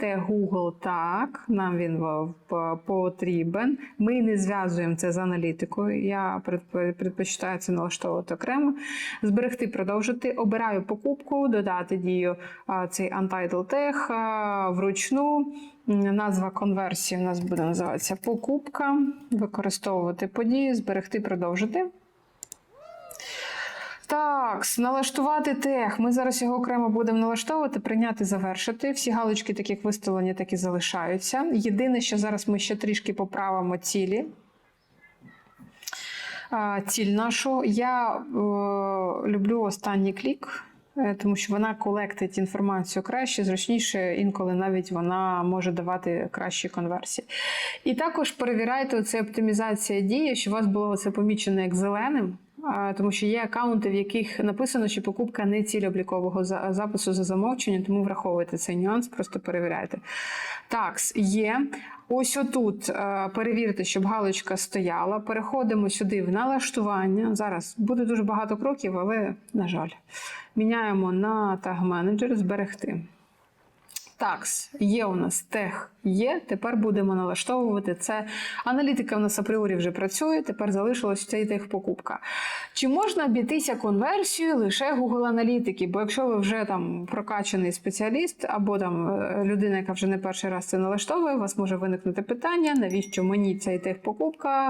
Те Google так, нам він потрібен. Ми не зв'язуємо це з аналітикою. Я предпочитаю це налаштовувати окремо. Зберегти, продовжити. Обираю покупку, додати дію цей Untitled а, вручну. Назва конверсії у нас буде називатися покупка. Використовувати події, зберегти, продовжити. Так, налаштувати тег. Ми зараз його окремо будемо налаштовувати, прийняти, завершити. Всі галочки, так як виставлені, так і залишаються. Єдине, що зараз ми ще трішки поправимо цілі. Ціль нашу. Я е, люблю останній клік, е, тому що вона колектить інформацію краще, зручніше, інколи навіть вона може давати кращі конверсії. І також перевіряйте це оптимізація дії, що у вас було це помічено як зеленим. Тому що є аккаунти, в яких написано, що покупка не ціль облікового запису за замовченням, тому враховуйте цей нюанс, просто перевіряйте. Так, є. Ось отут е, перевірте, щоб галочка стояла. Переходимо сюди в налаштування. Зараз буде дуже багато кроків, але, на жаль, міняємо на таг менеджер, зберегти. Такс, є у нас тег є. Тепер будемо налаштовувати це. Аналітика в нас апріорі вже працює. Тепер залишилось цей тег покупка. Чи можна обійтися конверсією лише Google аналітики? Бо якщо ви вже там прокачаний спеціаліст або там е, людина, яка вже не перший раз це налаштовує, у вас може виникнути питання, навіщо мені цей тег покупка?